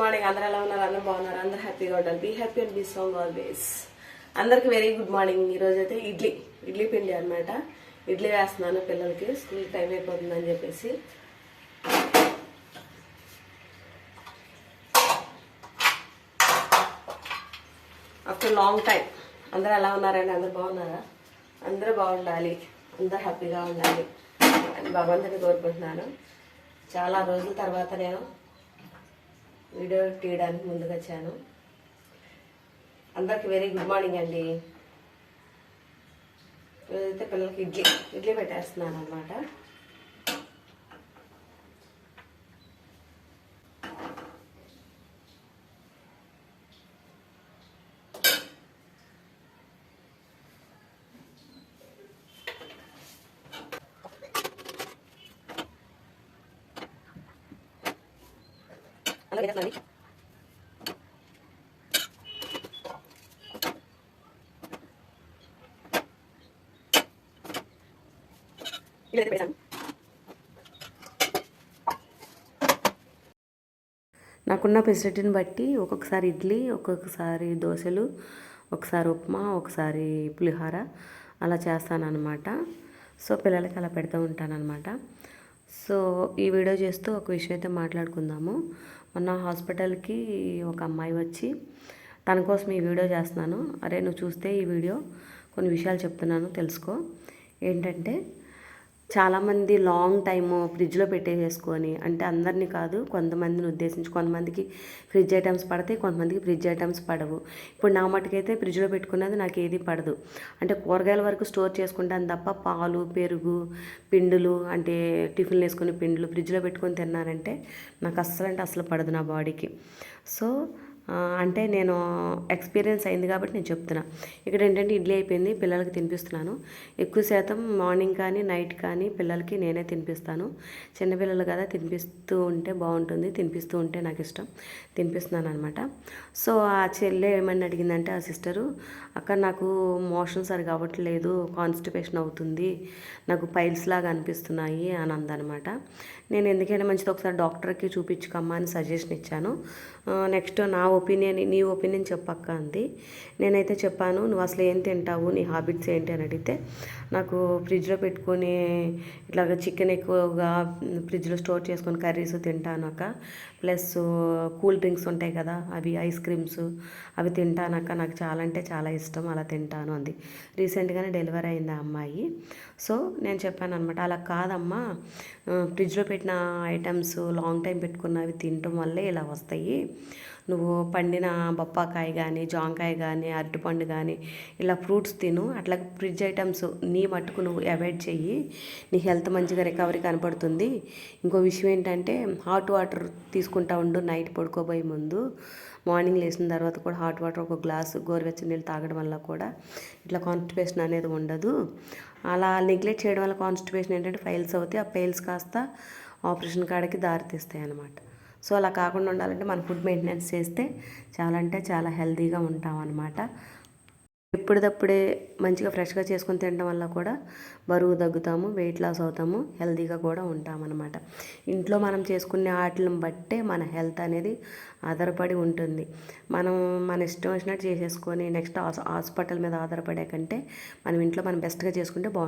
Morning అందరూ ఎలా ఉన్నారు? అందరూ బాగున్నారు? అందరూ హ్యాపీగా ఉండాలి be happy and be strong always అందరికి వెరీ గుడ్ మార్నింగ్ ఈరోజు అయితే ఇడ్లీ ఇడ్లీ పిండి అన్నమాట. ఇడ్లీ వేస్తున్నాను పిల్లలకి. స్కూల్ టైం అయిపోతుందని చెప్పేసి. ఆఫ్టర్ లాంగ్ టైం అందరూ ఎలా ఉన్నారండి? అందరూ బాగున్నారా? అందరూ బాగుండాలి. అందరూ హ్యాపీగా ఉండాలి అని భగవంతుని కోరుకుంటున్నాను. చాలా రోజుల తర్వాత నేను వీడియో తీయడానికి ముందుకు వచ్చాను. అందరికి వెరీ గుడ్ మార్నింగ్ అండి. ఈరోజైతే పిల్లలకి ఇడ్లీ ఇడ్లీ పెట్టేస్తున్నాను అనమాట నాకున్న ఫెసిలిటీని బట్టి ఒక్కొక్కసారి ఇడ్లీ ఒక్కొక్కసారి దోశలు ఒకసారి ఉప్మా ఒకసారి పులిహోర అలా చేస్తానన్నమాట. సో పిల్లలకి అలా పెడుతూ ఉంటానన్నమాట. సో ఈ వీడియో చేస్తూ ఒక విషయం అయితే మాట్లాడుకుందాము. మొన్న హాస్పిటల్కి ఒక అమ్మాయి వచ్చి తన కోసం ఈ వీడియో చేస్తున్నాను. అరే నువ్వు చూస్తే ఈ వీడియో కొన్ని విషయాలు చెప్తున్నాను తెలుసుకో. ఏంటంటే చాలామంది లాంగ్ టైమ్ ఫ్రిడ్జ్లో పెట్టేసేసుకొని అంటే అందరినీ కాదు కొంతమందిని ఉద్దేశించి కొంతమందికి ఫ్రిడ్జ్ ఐటమ్స్ పడతాయి కొంతమందికి ఫ్రిడ్జ్ ఐటమ్స్ పడవు. ఇప్పుడు నా మటుకైతే ఫ్రిడ్జ్లో పెట్టుకున్నది నాకు ఏది పడదు. అంటే కూరగాయల వరకు స్టోర్ చేసుకుంటాను తప్ప పాలు పెరుగు పిండులు అంటే టిఫిన్లు వేసుకుని పిండులు ఫ్రిడ్జ్లో పెట్టుకొని తిన్నానంటే నాకు అస్సలు అంటే అసలు పడదు నా బాడీకి. సో అంటే నేను ఎక్స్పీరియన్స్ అయింది కాబట్టి నేను చెప్తున్నా. ఇక్కడ ఏంటంటే ఇడ్లీ అయిపోయింది పిల్లలకి తినిపిస్తున్నాను. ఎక్కువ శాతం మార్నింగ్ కానీ నైట్ కానీ పిల్లలకి నేనే తినిపిస్తాను. చిన్నపిల్లలు కదా తినిపిస్తూ ఉంటే బాగుంటుంది తినిపిస్తూ ఉంటే నాకు ఇష్టం. తినిపిస్తున్నాను అనమాట సో ఆ చెల్లె ఏమని అడిగిందంటే ఆ సిస్టరు అక్క నాకు మోషన్ సరిగా అవ్వట్లేదు కాన్స్టిపేషన్ అవుతుంది నాకు పైల్స్ లాగా అనిపిస్తున్నాయి అని అందనమాట నేను ఎందుకైనా మంచిది ఒకసారి డాక్టర్కి చూపించుకమ్మా అని సజెషన్ ఇచ్చాను. నెక్స్ట్ నా ఒపీనియన్ నీ ఒపీనియన్ చెప్పక్క అంది. నేనైతే చెప్పాను నువ్వు అసలు ఏం తింటావు? నీ హ్యాబిట్స్ ఏంటి? అని అడిగితే నాకు ఫ్రిడ్జ్లో పెట్టుకొని ఇట్లాగ చికెన్ ఎక్కువగా ఫ్రిడ్జ్లో స్టోర్ చేసుకొని కర్రీస్ తింటాను అక్క. ప్లస్ కూల్ డ్రింక్స్ ఉంటాయి కదా అవి ఐస్ క్రీమ్స్ అవి తింటానక్క నాకు చాలా అంటే చాలా ఇష్టం అలా తింటాను అంది. రీసెంట్గానే డెలివరీ అయింది ఆ అమ్మాయి. సో నేను చెప్పాను అనమాట అలా కాదమ్మా. ఫ్రిడ్జ్లో పెట్టిన ఐటమ్స్ లాంగ్ టైం పెట్టుకున్నవి తినటం వల్లే ఇలా వస్తాయి. నువ్వు పండిన బొప్పాకాయ కానీ జాంకాయ కానీ అరటిపండు కానీ ఇలా ఫ్రూట్స్ తిను. అట్లా ఫ్రిడ్జ్ ఐటమ్స్ నీ మట్టుకు నువ్వు అవాయిడ్ చెయ్యి. నీ హెల్త్ మంచిగా రికవరీ కనపడుతుంది. ఇంకో విషయం ఏంటంటే హాట్ వాటర్ తీసుకుంటా ఉండు నైట్ పడుకోబోయే ముందు. మార్నింగ్ లేచిన తర్వాత కూడా హాట్ వాటర్ ఒక గ్లాసు గోరువెచ్చని నీళ్ళు తాగడం వల్ల కూడా ఇట్లా కాన్స్టిపేషన్ అనేది ఉండదు. అలా నెగ్లెక్ట్ చేయడం వల్ల కాన్స్టిపేషన్ ఏంటంటే ఫైల్స్ అవుతాయి. ఆ ఫైల్స్ కాస్త ఆపరేషన్ కాడకి దారితీస్తాయి అన్నమాట సో అలా కాకుండా ఉండాలంటే మన ఫుడ్ మెయింటెనెన్స్ చేస్తే చాలా అంటే చాలా హెల్తీగా ఉంటాం అన్నమాట. ఎప్పటిదప్పుడే మంచిగా ఫ్రెష్గా చేసుకొని తినడం వల్ల కూడా బరువు తగ్గుతాము వెయిట్ లాస్ అవుతాము హెల్తీగా కూడా ఉంటామన్నమాట ఇంట్లో మనం చేసుకునే ఆటలను బట్టే మన హెల్త్ అనేది ఆధారపడి ఉంటుంది. మనం మన ఇష్టం వచ్చినట్టు చేసేసుకొని నెక్స్ట్ హాస్పిటల్ మీద ఆధారపడే కంటే మనం ఇంట్లో మనం బెస్ట్గా చేసుకుంటే బాగుంటుంది